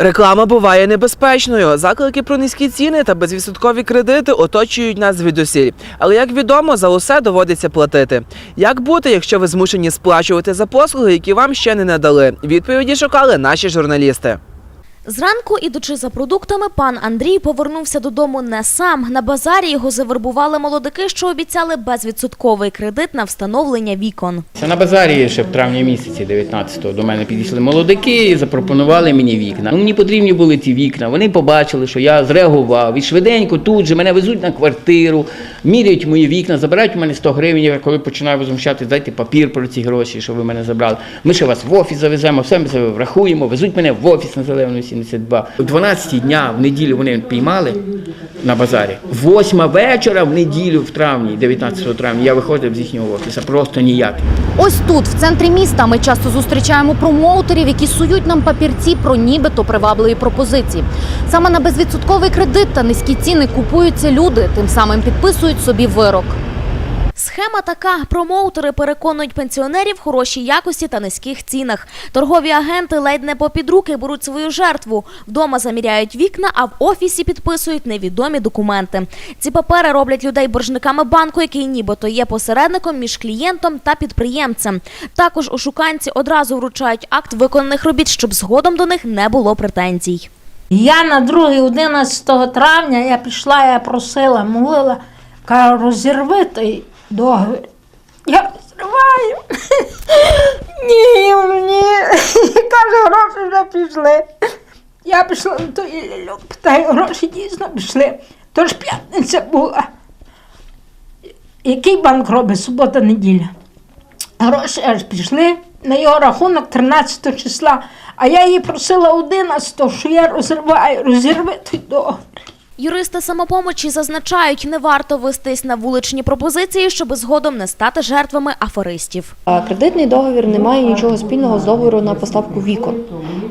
Реклама буває небезпечною. Заклики про низькі ціни та безвідсоткові кредити оточують нас звідусіль. Але як відомо, за усе доводиться платити. Як бути, якщо ви змушені сплачувати за послуги, які вам ще не надали? Відповіді шукали наші журналісти. Зранку, ідучи за продуктами, пан Андрій повернувся додому не сам. На базарі його завербували молодики, що обіцяли безвідсотковий кредит на встановлення вікон. На базарі ще в травні місяці 19-го до мене підійшли молодики і запропонували мені вікна. Ну, мені потрібні були ці вікна. Вони побачили, що я зреагував. І швиденько тут же мене везуть на квартиру, міряють мої вікна, забирають у мене 100 гривень. Я коли починаю возмущати, дайте папір про ці гроші, що ви мене забрали. Ми ще вас в офіс завеземо, все ми себе врахуємо, везуть мене в офіс на зелену 72. О 12 дня в неділю вони піймали на базарі. Восьма вечора в неділю в травні, 19 травня, я виходив з їхнього офісу, просто ніяк. Ось тут, в центрі міста, ми часто зустрічаємо промоутерів, які сують нам папірці про нібито привабливі пропозиції. Саме на безвідсотковий кредит та низькі ціни купуються люди, тим самим підписують собі вирок. Схема така: промоутери переконують пенсіонерів хорошій якості та низьких цінах. Торгові агенти ледь не попід руки беруть свою жертву. Вдома заміряють вікна, а в офісі підписують невідомі документи. Ці папери роблять людей боржниками банку, який нібито є посередником між клієнтом та підприємцем. Також ошуканці одразу вручають акт виконаних робіт, щоб згодом до них не було претензій. Я на другий 11 травня я пішла, я просила, молила, кажу, розірви той договір. Я розриваю. Ні, ні. Каже, гроші вже пішли. Я пішла до тої ляльок, питаю, гроші дійсно пішли. Тож п'ятниця була. Який банк робить субота, неділя? Гроші аж пішли на його рахунок 13 числа, а я її просила 11, що я розриваю, розірви той договір. Юристи самопомочі зазначають, не варто вестись на вуличні пропозиції, щоб згодом не стати жертвами аферистів. Кредитний договір не має нічого спільного з договору на поставку вікон.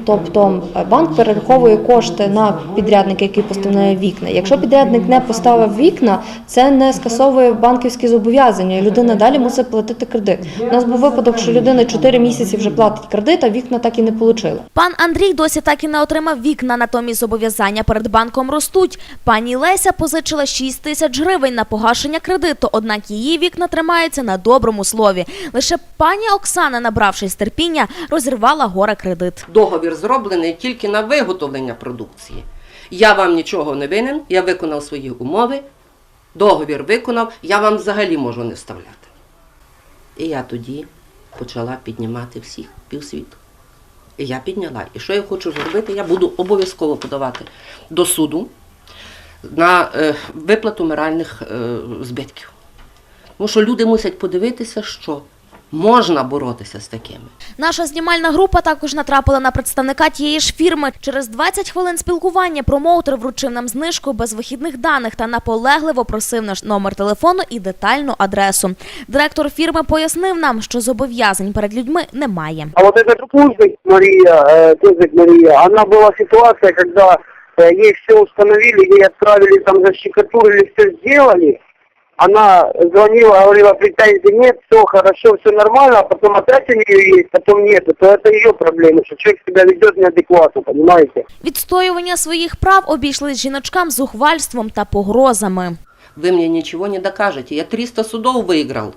Тобто банк перераховує кошти на підрядника, який поставляє вікна. Якщо підрядник не поставив вікна, це не скасовує банківські зобов'язання. і Людина далі мусить платити кредит. У нас був випадок, що людина 4 місяці вже платить кредит, а вікна так і не отримала. Пан Андрій досі так і не отримав вікна, натомість зобов'язання перед банком ростуть. Пані Леся позичила 6 тисяч гривень на погашення кредиту, однак її вікна тримаються на доброму слові. Лише пані Оксана, набравшись терпіння, розірвала горе кредит. Договір зроблений тільки на виготовлення продукції. Я вам нічого не винен, я виконав свої умови, договір виконав, я вам взагалі можу не вставляти. І я тоді почала піднімати всіх півсвіту. І я підняла. І що я хочу зробити, я буду обов'язково подавати до суду на е, виплату моральних е, збитків. Тому що люди мусять подивитися, що можна боротися з такими. Наша знімальна група також натрапила на представника тієї ж фірми. Через 20 хвилин спілкування промоутер вручив нам знижку без вихідних даних та наполегливо просив наш номер телефону і детальну адресу. Директор фірми пояснив нам, що зобов'язань перед людьми немає. А вот этот Тузик Мария, э, Тузик Мария, она была ситуация, когда э, ей все установили, ей отправили там защекотурили, все сделали. Она звонила, говорила, претензий нет, все хорошо, все нормально, а потом опять у нее есть, потом нету, то это ее проблема, что человек себя ведет неадекватно, понимаете? Відстоювання своїх прав обійшлись жіночкам зухвальством та погрозами. ви мені нічого не докажете. Я 300 судов виграв.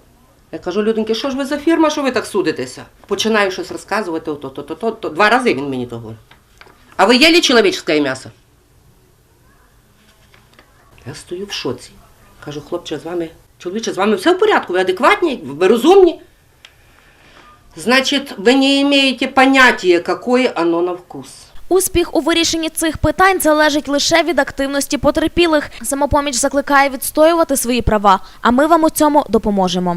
Я кажу, людоньки, що ж ви за фірма, що ви так судитеся? Починаю щось розказувати, то, то, то, то, то. Два рази він мені того. А ви їли чоловічське м'ясо? Я стою в шоці. Кажу, хлопче, з вами, чоловіче, з вами все в порядку, ви адекватні, ви розумні. Значить, ви не маєте поняття, якої оно на вкус. Успіх у вирішенні цих питань залежить лише від активності потерпілих. Самопоміч закликає відстоювати свої права, а ми вам у цьому допоможемо.